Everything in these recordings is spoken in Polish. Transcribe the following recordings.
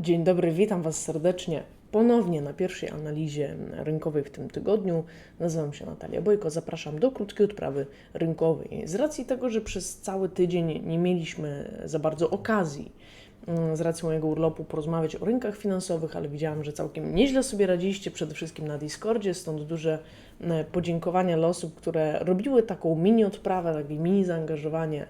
Dzień dobry, witam Was serdecznie ponownie na pierwszej analizie rynkowej w tym tygodniu. Nazywam się Natalia Bojko, zapraszam do krótkiej odprawy rynkowej. Z racji tego, że przez cały tydzień nie mieliśmy za bardzo okazji mm, z racji mojego urlopu porozmawiać o rynkach finansowych, ale widziałam, że całkiem nieźle sobie radziliście, przede wszystkim na Discordzie, stąd duże e, podziękowania dla osób, które robiły taką mini odprawę, takie mini zaangażowanie,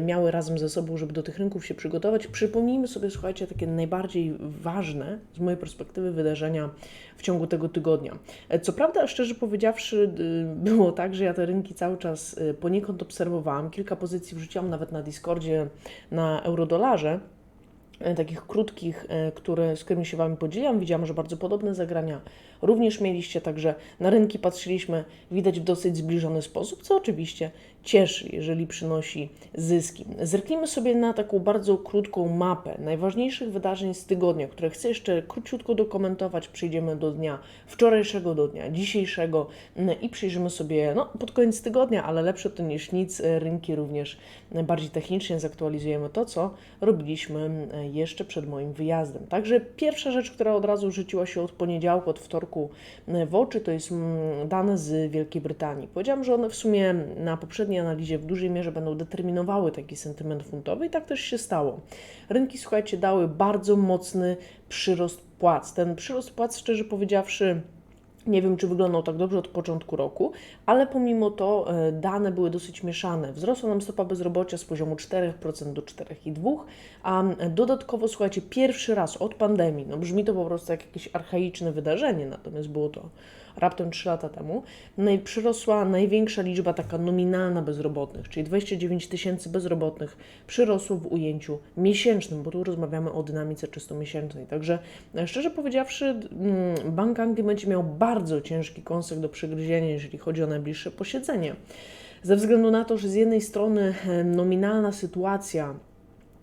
miały razem ze sobą, żeby do tych rynków się przygotować. Przypomnijmy sobie, słuchajcie, takie najbardziej ważne z mojej perspektywy wydarzenia w ciągu tego tygodnia. E, Co prawda, szczerze powiedziawszy, y, było tak, że ja te rynki cały czas poniekąd obserwowałam. Kilka pozycji wrzuciłam nawet na Discordzie na eurodolarze e, takich krótkich, e, które, z którymi się Wami podzieliłam. Widziałam, że bardzo podobne zagrania również mieliście, także na rynki patrzyliśmy, widać w dosyć zbliżony sposób, co oczywiście cieszy, jeżeli przynosi zyski. Zerknijmy sobie na taką bardzo krótką mapę najważniejszych wydarzeń z tygodnia, które chcę jeszcze króciutko dokumentować. Przejdziemy do dnia wczorajszego, do dnia dzisiejszego mm, i przyjrzymy sobie no, pod koniec tygodnia, ale lepsze to niż nic, rynki również bardziej technicznie zaktualizujemy to, co robiliśmy mm, jeszcze przed moim wyjazdem. Także pierwsza rzecz, która od razu rzuciła się od poniedziałku, od wtorku e, w oczy, to jest mm, dane z Wielkiej Brytanii. Powiedziałam, że one w sumie na poprzedniej analizie w dużej mierze będą determinowały taki sentyment funtowy i tak też się stało. Rynki, słuchajcie, dały bardzo mocny przyrost płac. Ten przyrost płac, szczerze powiedziawszy, nie wiem, czy wyglądał tak dobrze od początku roku, ale pomimo to e, dane były dosyć mieszane. Wzrosła nam stopa bezrobocia z poziomu 4% do 4,2%, a dodatkowo, słuchajcie, pierwszy raz od pandemii, no brzmi to po prostu jak jakieś archaiczne wydarzenie, natomiast było to raptem 3 lata temu, przyrosła największa liczba taka nominalna bezrobotnych, czyli 29 tysięcy bezrobotnych przyrosło w ujęciu miesięcznym, bo tu rozmawiamy o dynamice czysto miesięcznej. Także e, szczerze powiedziawszy, mm, Bank Anglii będzie miał bardzo ciężki kąsek do przegryzienia, jeżeli chodzi o najbliższe posiedzenie. Ze względu na to, że z jednej strony e, nominalna sytuacja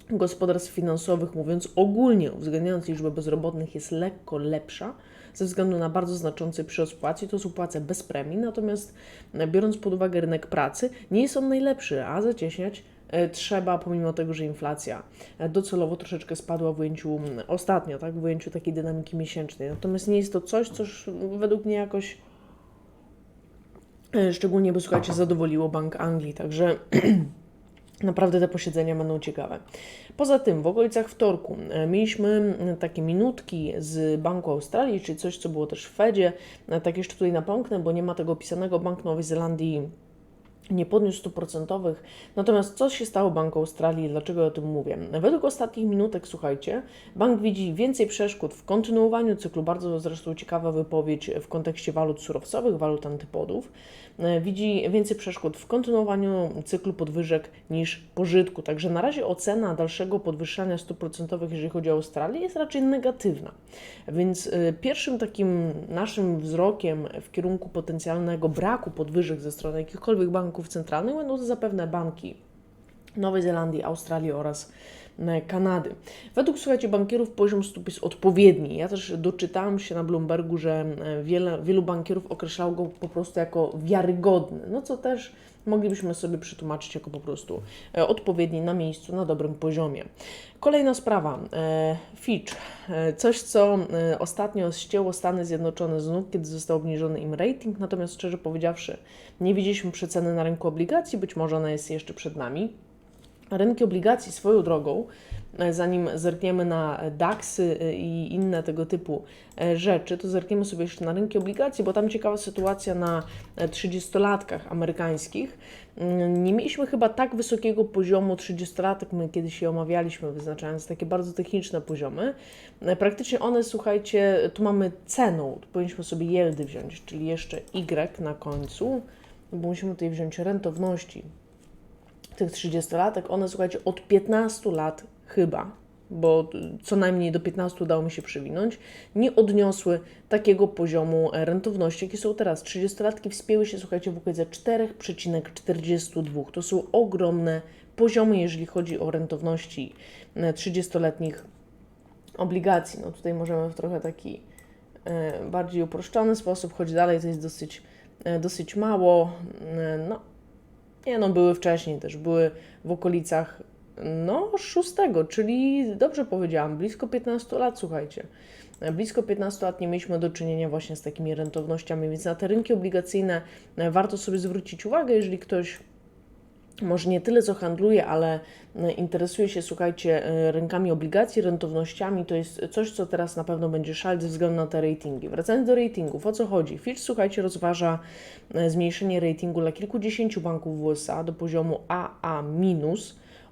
gospodarstw finansowych, mówiąc ogólnie, uwzględniając liczbę bezrobotnych, jest lekko lepsza ze względu na bardzo znaczący przyrost płac i to są płace bez premii, natomiast e, biorąc pod uwagę rynek pracy, nie jest on najlepszy, a zacieśniać e, trzeba, pomimo tego, że inflacja e, docelowo troszeczkę spadła w ujęciu mm, ostatnio, tak, w ujęciu takiej dynamiki miesięcznej. Natomiast nie jest to coś, co według mnie jakoś szczególnie by, słuchajcie, zadowoliło Bank Anglii, także Naprawdę te posiedzenia będą ciekawe. Poza tym, w okolicach wtorku e, mieliśmy takie minutki z Banku Australii, czyli coś, co było też w Fedzie. E, Tak jeszcze tutaj napomknę, bo nie ma tego opisanego. Bank Nowej Zelandii nie podniósł stóp procentowych. Natomiast co się stało Banku Australii? Dlaczego o tym mówię? Według ostatnich minutek, słuchajcie, bank widzi więcej przeszkód w kontynuowaniu cyklu, bardzo zresztą ciekawa wypowiedź w kontekście walut surowcowych, walut antypodów. E, Widzi więcej przeszkód w kontynuowaniu cyklu podwyżek niż pożytku. Także na razie ocena dalszego podwyższania stóp procentowych, jeżeli chodzi o Australię, jest raczej negatywna. Więc e, pierwszym takim naszym wzrokiem w kierunku potencjalnego braku podwyżek ze strony jakichkolwiek banków centralnych będą to zapewne banki Nowej Zelandii, Australii oraz Kanady. Według, słuchajcie, bankierów poziom stóp jest odpowiedni. Ja też doczytałam się na Bloombergu, że e, wiele, wielu bankierów określało go po prostu jako wiarygodny, no co też moglibyśmy sobie przetłumaczyć jako po prostu e, odpowiedni na miejscu, na dobrym poziomie. Kolejna sprawa, e, Fitch, coś co ostatnio ścięło Stany Zjednoczone z nóg, kiedy został obniżony im rating, natomiast szczerze powiedziawszy, nie widzieliśmy przeceny na rynku obligacji, być może ona jest jeszcze przed nami. Rynki obligacji swoją drogą, e, zanim zerkniemy na DAXy e, i inne tego typu e, rzeczy, to zerkniemy sobie jeszcze na rynki obligacji, bo tam ciekawa sytuacja na 30-latkach amerykańskich. Mm, Nie mieliśmy chyba tak wysokiego poziomu 30-latek, my kiedyś je omawialiśmy, wyznaczając takie bardzo techniczne poziomy. Praktycznie one, słuchajcie, tu mamy ceną, tu powinniśmy sobie yieldy wziąć, czyli jeszcze Y na końcu, bo musimy tutaj wziąć rentowności tych 30-latek, one słuchajcie, od 15 lat chyba, bo co najmniej do 15 udało mi się przywinąć, nie odniosły takiego poziomu rentowności, jakie są teraz. 30-latki wspięły się, słuchajcie, w okolice 4,42. To są ogromne poziomy, jeżeli chodzi o rentowności 30-letnich obligacji. No tutaj możemy w trochę taki e, bardziej uproszczony sposób, choć dalej to jest dosyć, e, dosyć mało. E, No, nie no, były wcześniej też, były w okolicach No, szóstego, czyli dobrze powiedziałam, blisko 15 lat, słuchajcie. Blisko 15 lat nie mieliśmy do czynienia właśnie z takimi rentownościami, więc na te rynki obligacyjne warto sobie zwrócić uwagę, jeżeli ktoś może nie tyle co handluje, ale e, interesuje się, słuchajcie, e, rynkami obligacji, rentownościami, to jest coś, co teraz na pewno będzie szaleć ze względu na te ratingi. Wracając do ratingów, o co chodzi? Fitch, słuchajcie, rozważa e, zmniejszenie ratingu dla kilkudziesięciu banków w USA do poziomu AA-,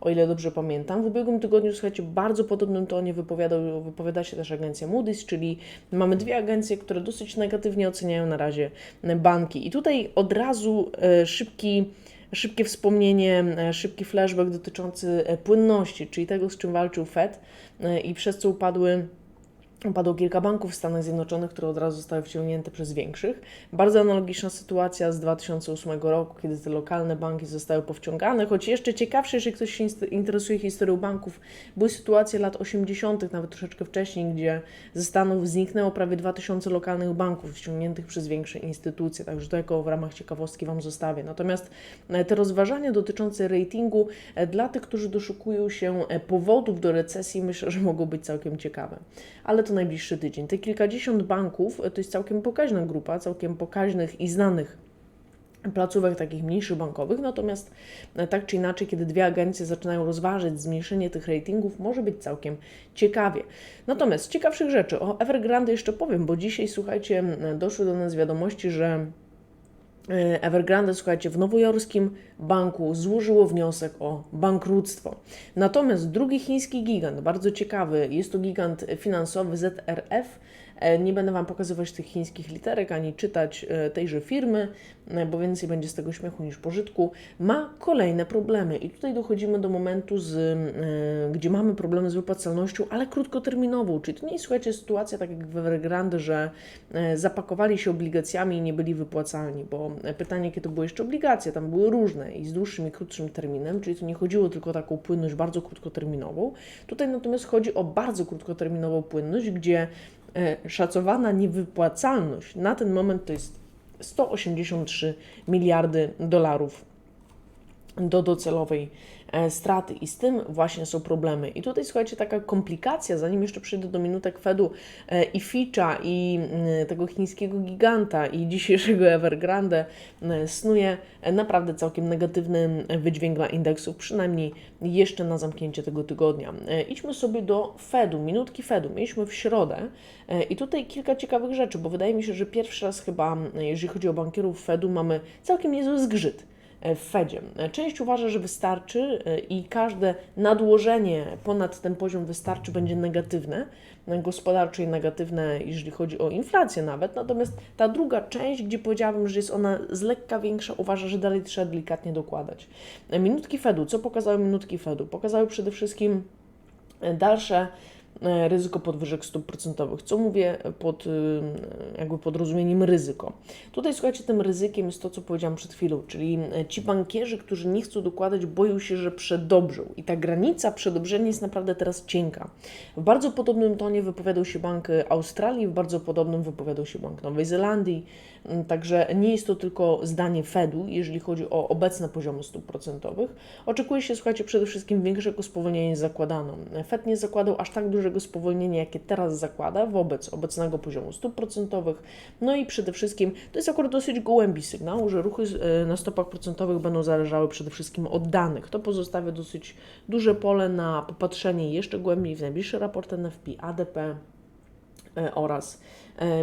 o ile dobrze pamiętam. W ubiegłym tygodniu, słuchajcie, bardzo podobnym tonie wypowiadał, wypowiada się też agencja Moody's, czyli mamy dwie agencje, które dosyć negatywnie oceniają na razie banki. I tutaj od razu szybki szybkie wspomnienie, e, szybki flashback dotyczący e, płynności, czyli tego, z czym walczył Fed e, i przez co upadły Padło kilka banków w Stanach Zjednoczonych, które od razu zostały wciągnięte przez większych. Bardzo analogiczna sytuacja z 2008 roku, kiedy te lokalne banki zostały powciągane. Choć jeszcze ciekawsze, jeżeli ktoś się interesuje historią banków, były sytuacje lat 80., nawet troszeczkę wcześniej, gdzie ze Stanów zniknęło prawie 2000 lokalnych banków wciągniętych przez większe instytucje. Także to jako w ramach ciekawostki Wam zostawię. Natomiast e, te rozważania dotyczące ratingu e, dla tych, którzy doszukują się e, powodów do recesji, myślę, że mogą być całkiem ciekawe. Ale to najbliższy tydzień. Te kilkadziesiąt banków to jest całkiem pokaźna grupa, całkiem pokaźnych i znanych placówek takich mniejszych bankowych, natomiast e, tak czy inaczej, kiedy dwie agencje zaczynają rozważyć zmniejszenie tych ratingów, może być całkiem ciekawie. Natomiast z ciekawszych rzeczy o Evergrande jeszcze powiem, bo dzisiaj, słuchajcie, doszły do nas wiadomości, że E, Evergrande, słuchajcie, w nowojorskim banku złożyło wniosek o bankructwo. Natomiast drugi chiński gigant, bardzo ciekawy, jest to gigant finansowy ZRF, E, nie będę Wam pokazywać tych chińskich literek ani czytać e, tejże firmy, e, bo więcej będzie z tego śmiechu niż pożytku. Ma kolejne problemy i tutaj dochodzimy do momentu, z, gdzie mamy problemy z wypłacalnością, ale krótkoterminową. Czyli to nie jest, słuchajcie, sytuacja tak jak w Evergrande, że zapakowali się obligacjami i nie byli wypłacalni, bo pytanie, to były jeszcze obligacje, tam były różne i z dłuższym i krótszym terminem, czyli to nie chodziło tylko o taką płynność bardzo krótkoterminową. Tutaj natomiast chodzi o bardzo krótkoterminową płynność, gdzie E, szacowana niewypłacalność na ten moment to jest 183 miliardy dolarów do docelowej E, straty i z tym właśnie są problemy. I tutaj słuchajcie, taka komplikacja, zanim jeszcze przyjdę do minutek Fedu e, i Fitcha i mm, tego chińskiego giganta i dzisiejszego Evergrande e, snuje naprawdę całkiem negatywny wydźwięk dla indeksów, przynajmniej jeszcze na zamknięcie tego tygodnia. Idźmy sobie do Fedu, minutki Fedu. Mieliśmy w środę i tutaj kilka ciekawych rzeczy, bo wydaje mi się, że pierwszy raz chyba, jeżeli chodzi o bankierów Fedu, mamy całkiem niezły zgrzyt w Fedzie. Część uważa, że wystarczy e, i każde nadłożenie ponad ten poziom wystarczy będzie negatywne, gospodarcze i negatywne, jeżeli chodzi o inflację nawet. Natomiast ta druga część, gdzie powiedziałabym, że jest ona z lekka większa, uważa, że dalej trzeba delikatnie dokładać. Minutki Fedu. Co pokazały minutki Fedu? Pokazały przede wszystkim dalsze E, ryzyko podwyżek stóp procentowych. Co mówię pod, y, jakby pod rozumieniem ryzyko? Tutaj słuchajcie, tym ryzykiem jest to, co powiedziałam przed chwilą, czyli e, ci bankierzy, którzy nie chcą dokładać, boją się, że przedobrzą. I ta granica przedobrzenia jest naprawdę teraz cienka. W bardzo podobnym tonie wypowiadał się Bank Australii, w bardzo podobnym wypowiadał się Bank Nowej Zelandii. Mm, także nie jest to tylko zdanie Fedu, jeżeli chodzi o obecne poziomy stóp procentowych. Oczekuje się, słuchajcie, przede wszystkim większego spowolnienia niż zakładano. Fed nie zakładał aż tak dużego spowolnienia, jakie teraz zakłada wobec obecnego poziomu stóp procentowych. No i przede wszystkim to jest akurat dosyć gołębi sygnał, że ruchy e, na stopach procentowych będą zależały przede wszystkim od danych. To pozostawia dosyć duże pole na popatrzenie jeszcze głębiej w najbliższy raport NFP, ADP e, oraz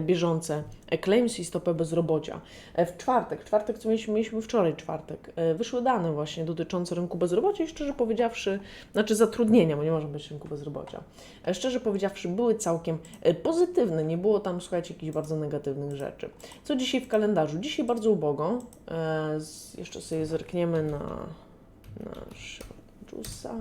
bieżące claims i stopę bezrobocia. E, w czwartek, w czwartek, co mieliśmy, mieliśmy wczoraj czwartek, e, wyszły dane właśnie dotyczące rynku bezrobocia i szczerze powiedziawszy, znaczy zatrudnienia, bo nie może być rynku bezrobocia. Szczerze powiedziawszy, były całkiem pozytywne, nie było tam, słuchajcie, jakichś bardzo negatywnych rzeczy. Co dzisiaj w kalendarzu? Dzisiaj bardzo ubogo, jeszcze sobie zerkniemy na nasz Jusa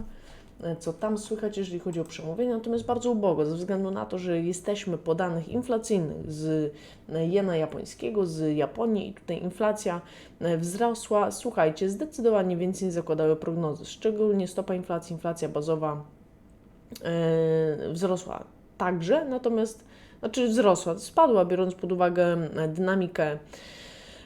co tam słychać, jeżeli chodzi o przemówienie, natomiast bardzo ubogo, ze względu na to, że jesteśmy po danych inflacyjnych z jena japońskiego, z Japonii i tutaj inflacja e, wzrosła, słuchajcie, zdecydowanie więcej zakładały prognozy, szczególnie stopa inflacji, inflacja bazowa yy, wzrosła także, natomiast, znaczy wzrosła, spadła, biorąc pod uwagę dynamikę e,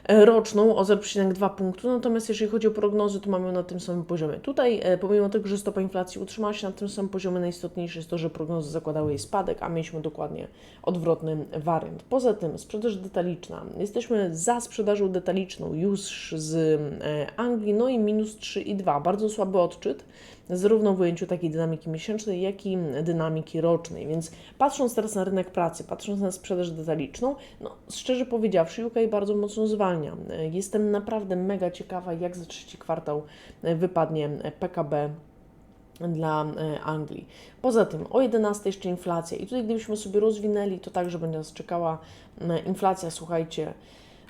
roczną o 0,2 punktu, natomiast jeżeli chodzi o prognozy, to mamy na tym samym poziomie. Tutaj, e, pomimo tego, że stopa inflacji utrzymała się na tym samym poziomie, najistotniejsze jest to, że prognozy zakładały jej spadek, a mieliśmy dokładnie odwrotny wariant. Poza tym sprzedaż detaliczna. Jesteśmy za sprzedażą detaliczną już z e, Anglii, no i minus 3,2. Bardzo słaby odczyt, zarówno w ujęciu takiej dynamiki miesięcznej, jak i dynamiki rocznej. Więc patrząc teraz na rynek pracy, patrząc na sprzedaż detaliczną, no szczerze powiedziawszy, UK bardzo mocno zwalnia. Jestem naprawdę mega ciekawa, jak za trzeci kwartał wypadnie PKB dla Anglii. Poza tym o 11 jeszcze inflacja i tutaj gdybyśmy sobie rozwinęli, to także będzie nas czekała inflacja, słuchajcie,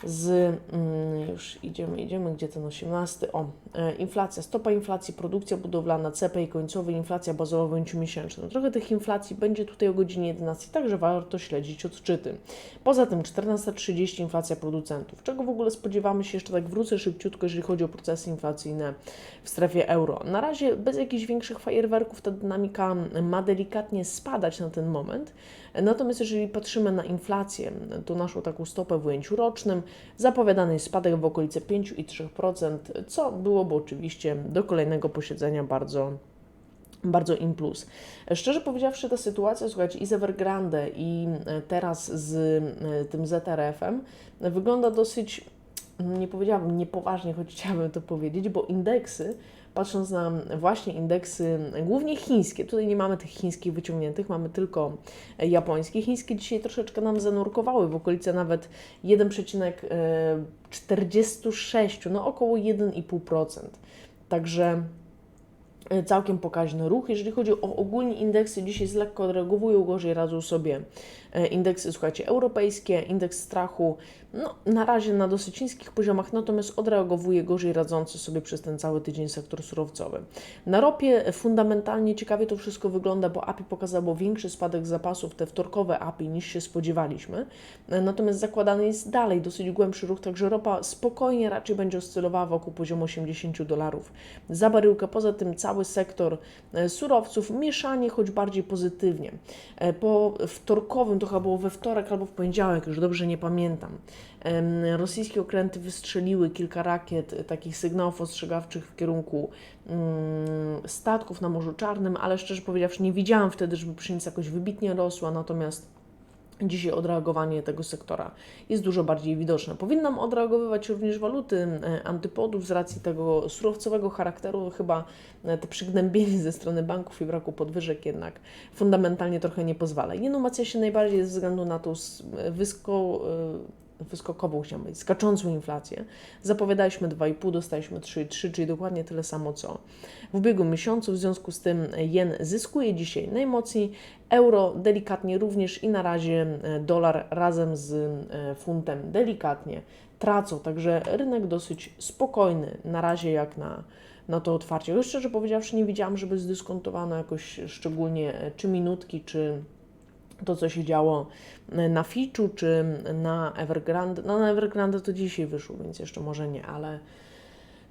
z, mm, już idziemy, idziemy, gdzie ten 18, o, e, inflacja, stopa inflacji, produkcja budowlana, CPI końcowy, inflacja bazowa w ujęciu miesięcznym. No, trochę tych inflacji będzie tutaj o godzinie 11, także warto śledzić odczyty. Poza tym 14.30 inflacja producentów. Czego w ogóle spodziewamy się, jeszcze tak wrócę szybciutko, jeżeli chodzi o procesy inflacyjne w strefie euro. Na razie bez jakichś większych fajerwerków ta dynamika ma delikatnie spadać na ten moment, natomiast jeżeli patrzymy na inflację, to naszą taką stopę w ujęciu rocznym, zapowiadany jest spadek w okolice 5,3%, co byłoby oczywiście do kolejnego posiedzenia bardzo bardzo im plus. Szczerze powiedziawszy, ta sytuacja, słuchajcie, i z Evergrande, i teraz z tym ZRF-em wygląda dosyć, nie powiedziałabym niepoważnie, choć chciałabym to powiedzieć, bo indeksy patrząc na właśnie indeksy, głównie chińskie, tutaj nie mamy tych chińskich wyciągniętych, mamy tylko japońskie. Chińskie dzisiaj troszeczkę nam zanurkowały w okolice nawet 1,46, no około 1,5%. Także E, całkiem pokaźny ruch. Jeżeli chodzi o ogólnie indeksy, dzisiaj lekko odreagowują, gorzej radzą sobie e, indeksy, słuchajcie, europejskie, indeks strachu, no na razie na dosyć niskich poziomach, natomiast odreagowuje gorzej radzący sobie przez ten cały tydzień sektor surowcowy. Na ropie fundamentalnie ciekawie to wszystko wygląda, bo API pokazało większy spadek zapasów, te wtorkowe API niż się spodziewaliśmy, e, natomiast zakładany jest dalej dosyć głębszy ruch, także ropa spokojnie raczej będzie oscylowała wokół poziomu 80 dolarów za baryłkę. Poza tym cały cały sektor e, surowców, mieszanie choć bardziej pozytywnie. E, po wtorkowym, to chyba było we wtorek albo w poniedziałek, już dobrze nie pamiętam, rosyjskie okręty wystrzeliły kilka rakiet, e, takich sygnałów ostrzegawczych w kierunku mm, statków na Morzu Czarnym, ale szczerze powiedziawszy nie widziałam wtedy, żeby pszenica jakoś wybitnie rosła, natomiast Dzisiaj odreagowanie tego sektora jest dużo bardziej widoczne. Powinnam odreagowywać również waluty e, antypodów z racji tego surowcowego charakteru. Chyba e, te przygnębienie ze strony banków i braku podwyżek jednak fundamentalnie trochę nie pozwala. Jenomacja się najbardziej ze względu na tą wysko wyskokową, chciałam powiedzieć, skaczącą inflację. Zapowiadaliśmy 2,5, dostaliśmy 3,3, czyli dokładnie tyle samo co w ubiegłym miesiącu. W związku z tym jen zyskuje dzisiaj najmocniej, euro delikatnie również i na razie e, dolar razem z e, funtem delikatnie tracą. Także rynek dosyć spokojny na razie jak na na to otwarcie. Już szczerze powiedziawszy, nie widziałam, żeby zdyskontowano jakoś szczególnie e, czy minutki, czy to, co się działo na Fitchu czy na Evergrande. No na Evergrande to dzisiaj wyszło, więc jeszcze może nie, ale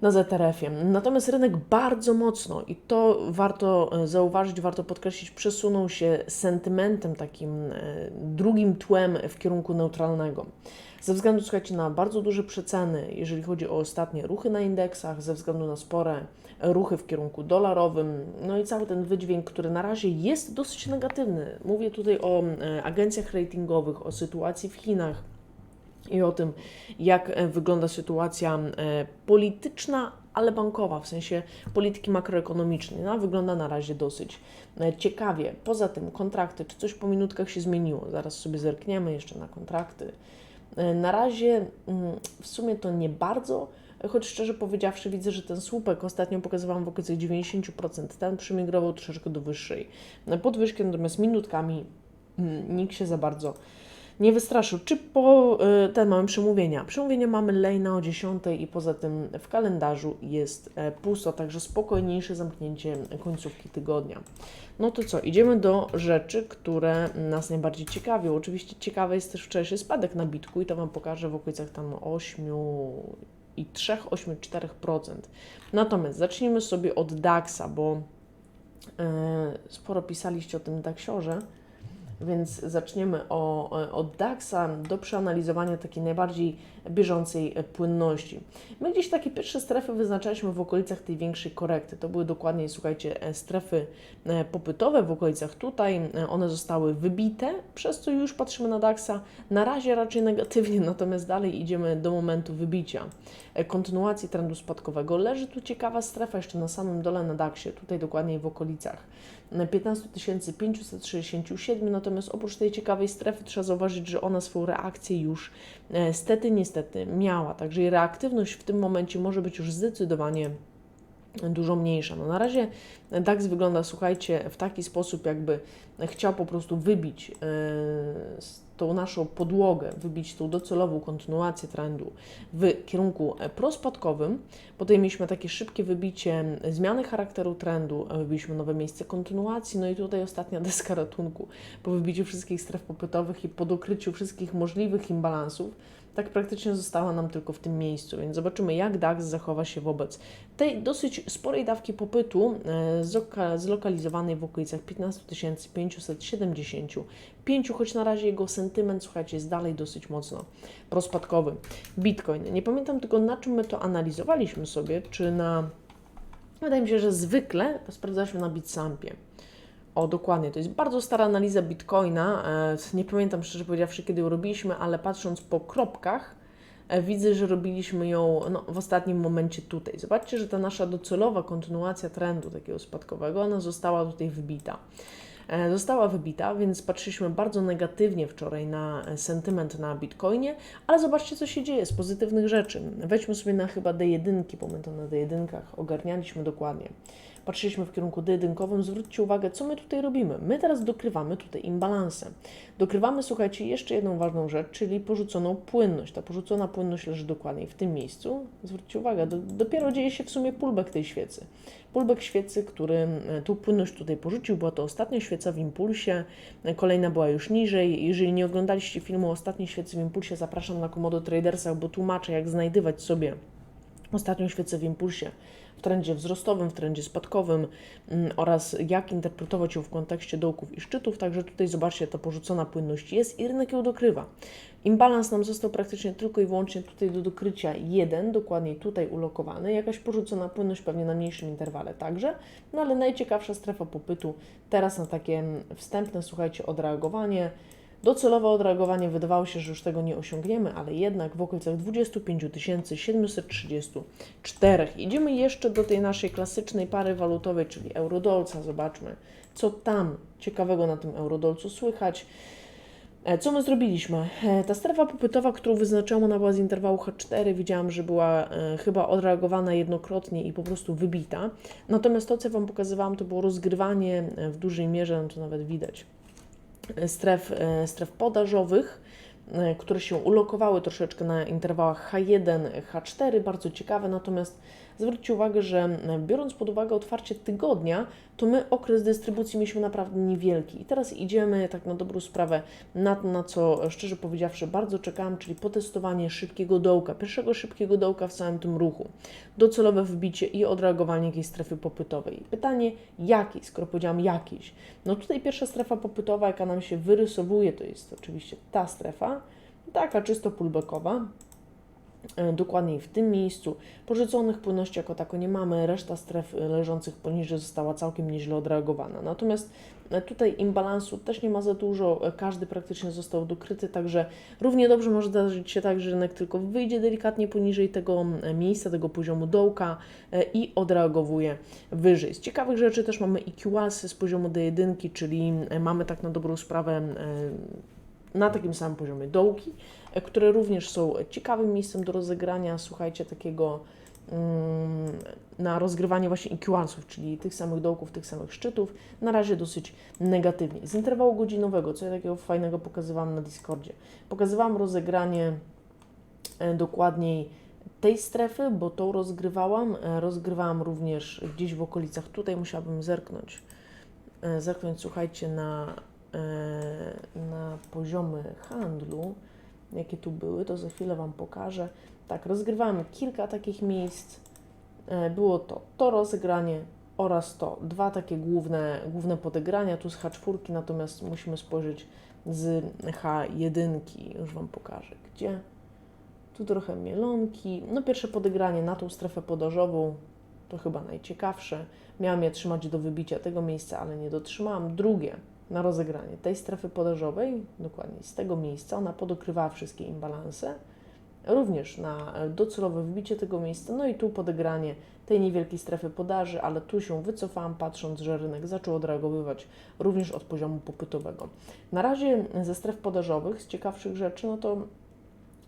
na ZRF-ie. Natomiast rynek bardzo mocno, i to warto e, zauważyć, warto podkreślić, przesunął się sentymentem takim e, drugim tłem w kierunku neutralnego. Ze względu, słuchajcie, na bardzo duże przeceny, jeżeli chodzi o ostatnie ruchy na indeksach, ze względu na spore ruchy w kierunku dolarowym, no i cały ten wydźwięk, który na razie jest dosyć negatywny. Mówię tutaj o e, agencjach ratingowych, o sytuacji w Chinach i o tym, jak e, wygląda sytuacja e, polityczna, ale bankowa, w sensie polityki makroekonomicznej. No, wygląda na razie dosyć ciekawie. Poza tym kontrakty, czy coś po minutkach się zmieniło? Zaraz sobie zerkniemy jeszcze na kontrakty. Na razie mm, w sumie to nie bardzo, choć szczerze powiedziawszy widzę, że ten słupek ostatnio pokazywałam w okolicy 90%, ten przymigrował troszeczkę do wyższej podwyżki, natomiast minutkami mm, nikt się za bardzo nie wystraszył. Czy po y, ten mamy przemówienia? Przemówienia mamy lejna o 10 i poza tym w kalendarzu jest e, pusto, także spokojniejsze zamknięcie końcówki tygodnia. No to co, idziemy do rzeczy, które nas najbardziej ciekawią. Oczywiście ciekawy jest też wczorajszy spadek na bitku i to Wam pokażę w okolicach tam 8 i 3,84%. Natomiast zacznijmy sobie od DAX-a, bo e, sporo pisaliście o tym DAX-orze, więc zaczniemy o, od DAX-a. Do przeanalizowania takiej najbardziej bieżącej płynności. My gdzieś takie pierwsze strefy wyznaczaliśmy w okolicach tej większej korekty. To były dokładnie, słuchajcie, e, strefy e, popytowe w okolicach tutaj. E, One zostały wybite, przez co już patrzymy na DAXa na razie raczej negatywnie, natomiast dalej idziemy do momentu wybicia. E, Kontynuacji trendu spadkowego. Leży tu ciekawa strefa jeszcze na samym dole na DAXie, tutaj dokładniej w okolicach e, 15 567, natomiast oprócz tej ciekawej strefy trzeba zauważyć, że ona swoją reakcję już e, stety, niestety miała, także jej reaktywność w tym momencie może być już zdecydowanie dużo mniejsza. No na razie DAX wygląda, słuchajcie, w taki sposób, jakby chciał po prostu wybić yy, tą naszą podłogę, wybić tą docelową kontynuację trendu w kierunku e, prospadkowym. Potem mieliśmy takie szybkie wybicie zmiany charakteru trendu, e, wybiliśmy nowe miejsce kontynuacji, no i tutaj ostatnia deska ratunku po wybiciu wszystkich stref popytowych i po dokryciu wszystkich możliwych imbalansów tak praktycznie została nam tylko w tym miejscu, więc zobaczymy, jak DAX zachowa się wobec tej dosyć sporej dawki popytu e, zlokalizowanej w okolicach 15 575, choć na razie jego sentyment, słuchajcie, jest dalej dosyć mocno prospadkowy. Bitcoin. Nie pamiętam tylko, na czym my to analizowaliśmy sobie, czy na... Wydaje mi się, że zwykle sprawdzaliśmy na Bitsampie. O, dokładnie. To jest bardzo stara analiza Bitcoina. E, Nie pamiętam szczerze powiedziawszy, kiedy ją robiliśmy, ale patrząc po kropkach, e, widzę, że robiliśmy ją no, w ostatnim momencie tutaj. Zobaczcie, że ta nasza docelowa kontynuacja trendu takiego spadkowego, ona została tutaj wybita. E, Została wybita, więc patrzyliśmy bardzo negatywnie wczoraj na sentyment na Bitcoinie, ale zobaczcie, co się dzieje z pozytywnych rzeczy. Wejdźmy sobie na chyba D1, bo my to na D1 ogarnialiśmy dokładnie patrzyliśmy w kierunku dydynkowym, zwróćcie uwagę, co my tutaj robimy. My teraz dokrywamy tutaj imbalansem. Dokrywamy, słuchajcie, jeszcze jedną ważną rzecz, czyli porzuconą płynność. Ta porzucona płynność leży dokładnie w tym miejscu. Zwróćcie uwagę, do, dopiero dzieje się w sumie pullback tej świecy. Pullback świecy, który e, tą płynność tutaj porzucił, była to ostatnia świeca w impulsie, kolejna była już niżej. Jeżeli nie oglądaliście filmu o ostatniej świecy w impulsie, zapraszam na Komodo Tradersach, bo tłumaczę, jak znajdywać sobie ostatnią świecę w impulsie w trendzie wzrostowym, w trendzie spadkowym mm, oraz jak interpretować ją w kontekście dołków i szczytów. Także tutaj zobaczcie, ta porzucona płynność jest i rynek ją dokrywa. Imbalans nam został praktycznie tylko i wyłącznie tutaj do dokrycia jeden, dokładniej tutaj ulokowany, jakaś porzucona płynność pewnie na mniejszym interwale także, no ale najciekawsza strefa popytu teraz na takie wstępne, słuchajcie, odreagowanie, Docelowe odreagowanie wydawało się, że już tego nie osiągniemy, ale jednak w okolicach 25 734. Idziemy jeszcze do tej naszej klasycznej pary walutowej, czyli eurodolca. Zobaczmy, co tam ciekawego na tym eurodolcu słychać. E, Co my zrobiliśmy? E, Ta strefa popytowa, którą wyznaczyłam, ona była z interwału H4. Widziałam, że była e, chyba odreagowana jednokrotnie i po prostu wybita. Natomiast to, co Wam pokazywałam, to było rozgrywanie w dużej mierze, no to nawet widać stref, e, stref podażowych, e, które się ulokowały troszeczkę na interwałach H1, H4, bardzo ciekawe, natomiast zwróćcie uwagę, że e, biorąc pod uwagę otwarcie tygodnia, to my okres dystrybucji mieliśmy naprawdę niewielki. I teraz idziemy tak na dobrą sprawę na to, na co szczerze powiedziawszy bardzo czekałam, czyli potestowanie szybkiego dołka, pierwszego szybkiego dołka w całym tym ruchu, docelowe wbicie i odreagowanie jakiejś strefy popytowej. Pytanie jakiej, skoro powiedziałam jakiejś. No tutaj pierwsza strefa popytowa, jaka nam się wyrysowuje, to jest oczywiście ta strefa, taka czysto pullbackowa, E, dokładniej w tym miejscu. Porzuconych płynności jako tako nie mamy, reszta stref leżących poniżej została całkiem nieźle odreagowana. Natomiast e, tutaj imbalansu też nie ma za dużo, e, każdy praktycznie został dokryty, także równie dobrze może zdarzyć się tak, że rynek tylko wyjdzie delikatnie poniżej tego miejsca, tego poziomu dołka i odreagowuje wyżej. Z ciekawych rzeczy też mamy EQAS z poziomu D1, czyli mamy tak na dobrą sprawę na takim samym poziomie dołki, e, które również są ciekawym miejscem do rozegrania, słuchajcie, takiego mm, na rozgrywanie właśnie EQAnsów, czyli tych samych dołków, tych samych szczytów, na razie dosyć negatywnie. Z interwału godzinowego, co ja takiego fajnego pokazywałam na Discordzie? Pokazywałam rozegranie e, dokładniej tej strefy, bo tą rozgrywałam. E, rozgrywałam również gdzieś w okolicach, tutaj musiałabym zerknąć, zerknąć, słuchajcie, na E, na poziomy handlu, jakie tu były, to za chwilę Wam pokażę. Tak, rozgrywamy kilka takich miejsc. E, było to to rozegranie oraz to dwa takie główne, główne podegrania, tu z H4, natomiast musimy spojrzeć z H1, już Wam pokażę, gdzie. Tu trochę mielonki. No pierwsze podegranie na tą strefę podażową to chyba najciekawsze. Miałam je trzymać do wybicia tego miejsca, ale nie dotrzymałam. Drugie na rozegranie tej strefy podażowej, dokładnie z tego miejsca, ona podokrywała wszystkie imbalanse. Również na docelowe wbicie tego miejsca, no i tu podegranie tej niewielkiej strefy podaży, ale tu się wycofałam, patrząc, że rynek zaczął odreagowywać również od poziomu popytowego. Na razie ze stref podażowych, z ciekawszych rzeczy, no to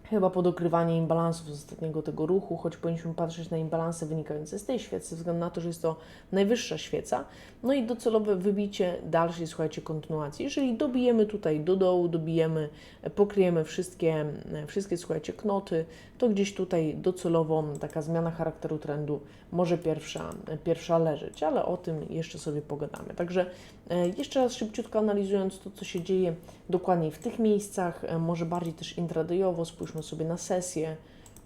chyba podokrywanie imbalansów z ostatniego tego ruchu, choć powinniśmy patrzeć na imbalanse wynikające z tej świecy, ze względu na to, że jest to najwyższa świeca. No i docelowe wybicie dalszej, słuchajcie, kontynuacji. Jeżeli dobijemy tutaj do dołu, dobijemy, pokryjemy wszystkie, wszystkie słuchajcie, knoty, to gdzieś tutaj docelowo taka zmiana charakteru trendu może pierwsza, pierwsza leżeć, ale o tym jeszcze sobie pogadamy. Także e, jeszcze raz szybciutko analizując to, co się dzieje dokładniej w tych miejscach, e, może bardziej też intradayowo, spójrzmy sobie na sesję,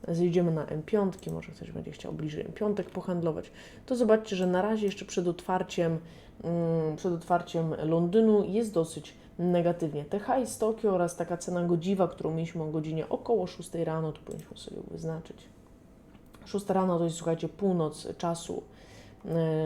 zjedziemy na M5, może ktoś będzie chciał bliżej M5 pohandlować, to zobaczcie, że na razie jeszcze przed otwarciem, mm, przed otwarciem Londynu jest dosyć negatywnie. Te high z Tokio oraz taka cena godziwa, którą mieliśmy o godzinie około 6 rano, to powinniśmy sobie wyznaczyć. 6 rano to jest, słuchajcie, północ czasu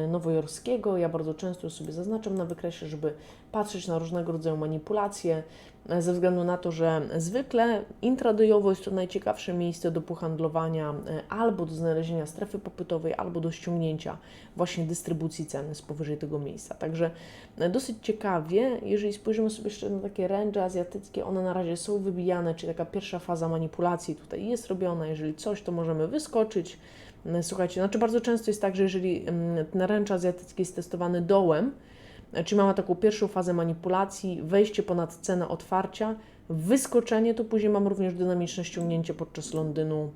nowojorskiego. Ja bardzo często sobie zaznaczam na wykresie, żeby patrzeć na różnego rodzaju manipulacje, e, ze względu na to, że zwykle intradayowo jest to najciekawsze miejsce do pohandlowania e, albo do znalezienia strefy popytowej, albo do ściągnięcia właśnie dystrybucji ceny z powyżej tego miejsca. Także e, dosyć ciekawie, jeżeli spojrzymy sobie jeszcze na takie range azjatyckie, one na razie są wybijane, czyli taka pierwsza faza manipulacji tutaj jest robiona. Jeżeli coś, to możemy wyskoczyć. E, Słuchajcie, znaczy bardzo często jest tak, że jeżeli mm, ten ręcz azjatycki jest testowany dołem, e, czyli mamy taką pierwszą fazę manipulacji, wejście ponad cenę otwarcia, wyskoczenie, to później mam również dynamiczne ściągnięcie podczas Londynu.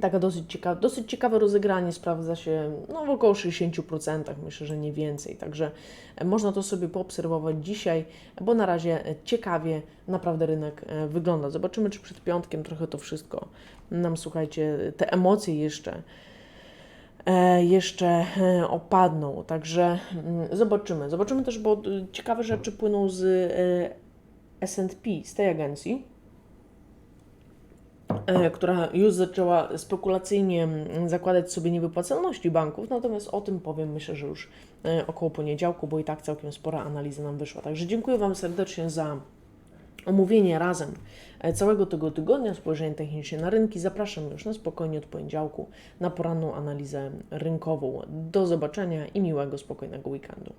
Taka dosyć, ciekawe, dosyć ciekawe rozegranie sprawdza się no, w około 60%, myślę, że nie więcej. Także e, można to sobie poobserwować dzisiaj, bo na razie e, ciekawie naprawdę rynek e, wygląda. Zobaczymy, czy przed piątkiem trochę to wszystko nam, słuchajcie, te emocje jeszcze jeszcze opadną. Także mm, zobaczymy. Zobaczymy też, bo ciekawe rzeczy płyną z S&P, z tej agencji, która już zaczęła spekulacyjnie mm, zakładać sobie niewypłacalności banków, natomiast o tym powiem myślę, że już e, około poniedziałku, bo i tak całkiem spora analiza nam wyszła. Także dziękuję Wam serdecznie za omówienie razem e, całego tego tygodnia, spojrzenie techniczne na rynki. Zapraszam już na spokojnie od poniedziałku na poranną analizę rynkową. Do zobaczenia i miłego, spokojnego weekendu.